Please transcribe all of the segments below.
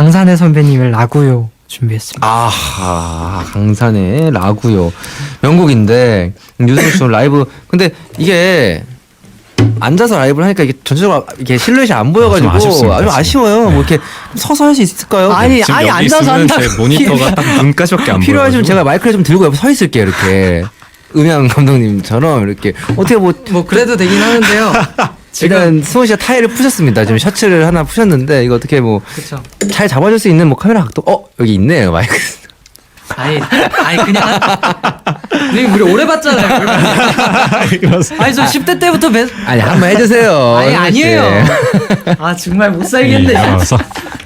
강산의 선배님의 라구요 준비했습니다. 아하 강산의 라구요 명곡인데 유승우 씨 라이브 근데 이게 앉아서 라이브를 하니까 이게 전체적으로 이게 실루엣이 안 보여가지고 좀 아쉽습니다, 아주 지금. 아쉬워요. 뭐 이렇게 서서 할 수 있을까요? 아니, 아니, 앉아서 한다고. 제 모니터가 딱 눈까지밖에 안 필요하시면. 제가 마이크를 좀 들고 옆에 서 있을게요. 이렇게 음향 감독님처럼 이렇게 어떻게 뭐 뭐 그래도 되긴 하는데요. 일단 승우 씨가 타일을 푸셨습니다. 지금 셔츠를 하나 푸셨는데 이거 어떻게 뭐잘 그렇죠. 잡아줄 수 있는 뭐 카메라 각도 어 여기 있네요 마이크. 아니, 아니 그냥 우리 우리 오래 봤잖아요. 아니 저 10대 때부터 매... 아니 한번 해주세요. 아니 씨. 아니에요. 아 정말 못 살겠네. 일어서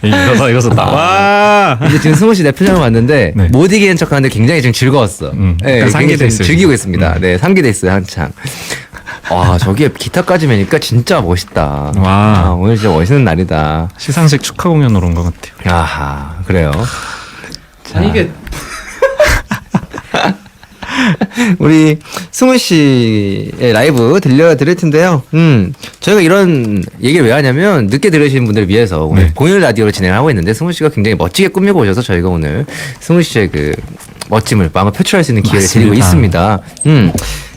일어서 일어서 나와. 이제 지금 승우 씨내 표정을 봤는데 네. 못 이기는 척하는데 굉장히 지금 즐거웠어. 음, 네, 약간 굉장히 상기돼 지금 있어요, 즐기고 지금. 있습니다. 음. 네, 상기돼 있어요 한창. 와 저기에 기타까지 매니까 진짜 멋있다. 와. 아, 오늘 진짜 멋있는 날이다. 시상식 축하 공연으로 온 것 같아요. 아하 그래요. 아니 이게 우리 승우 씨의 라이브 들려드릴 텐데요. 음, 저희가 이런 얘기를 왜 하냐면 늦게 들으시는 분들을 위해서 오늘 네. 공연 라디오를 진행하고 있는데 승우 씨가 굉장히 멋지게 꾸미고 오셔서 저희가 오늘 승우 씨의 그 멋짐을 마음을 표출할 수 있는 기회를 맞습니다. 드리고 있습니다. 음.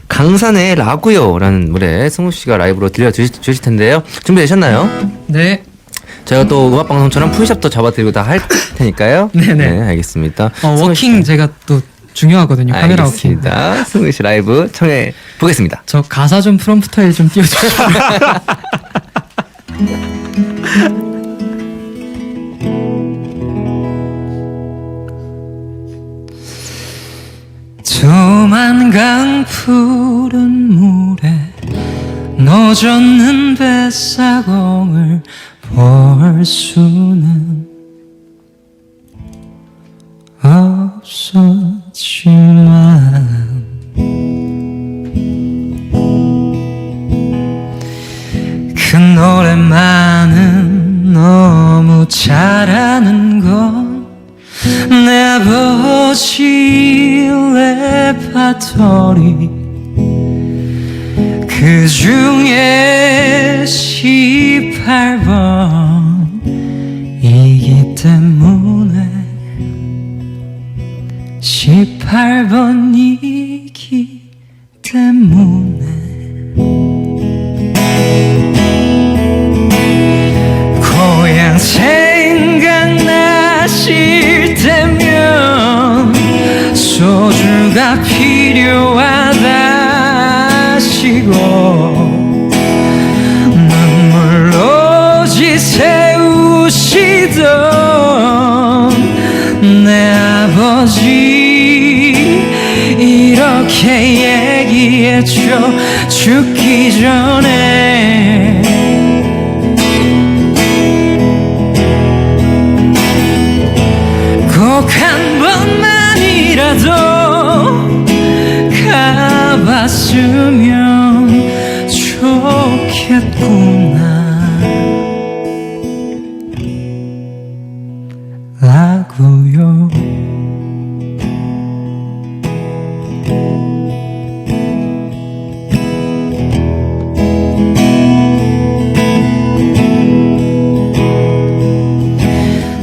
강산의 라구요라는 노래 승우 씨가 라이브로 들려주실 주실 텐데요. 준비되셨나요? 네. 저희가 또 음악 방송처럼 풀샵도 잡아드리고 다 할 테니까요. 네네. 네, 알겠습니다. 어, 승우 워킹 씨. 제가 또 중요하거든요. 카메라 워킹. 알겠습니다. 승우 씨 라이브 청해 보겠습니다. 저 가사 좀 프롬프터에 좀 띄워주시면 조만간 푸른 물에 노젓는 뱃사공을 볼 수는 없었지만 레파토리 그 중에 18번이기 때문에 18번이기 때문에 필요하다시고 눈물로 지새우시던 내 아버지 이렇게 얘기했죠 죽기 전에 고요.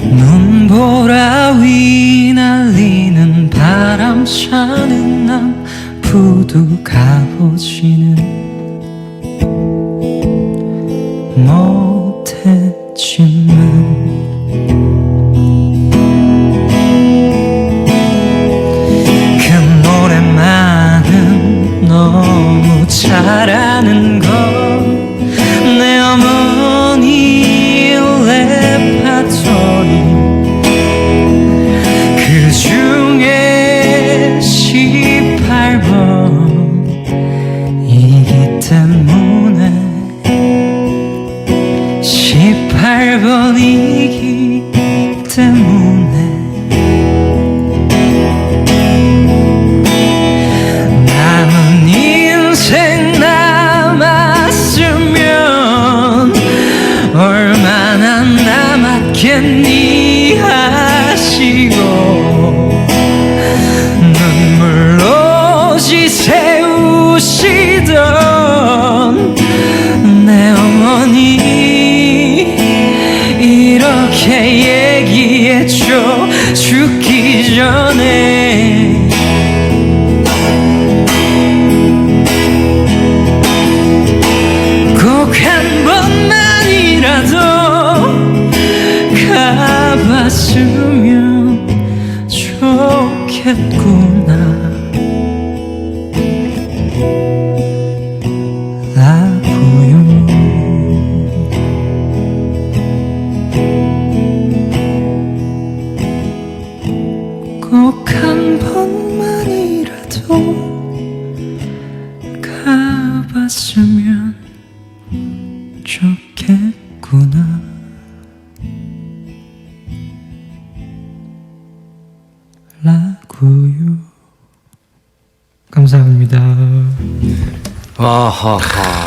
눈보라 휘날리는 바람 차는 남 부두 가보지는 못 18번이기 죽기 전 한 번만이라도 가봤으면 좋겠구나. 라고요 감사합니다. 아하하.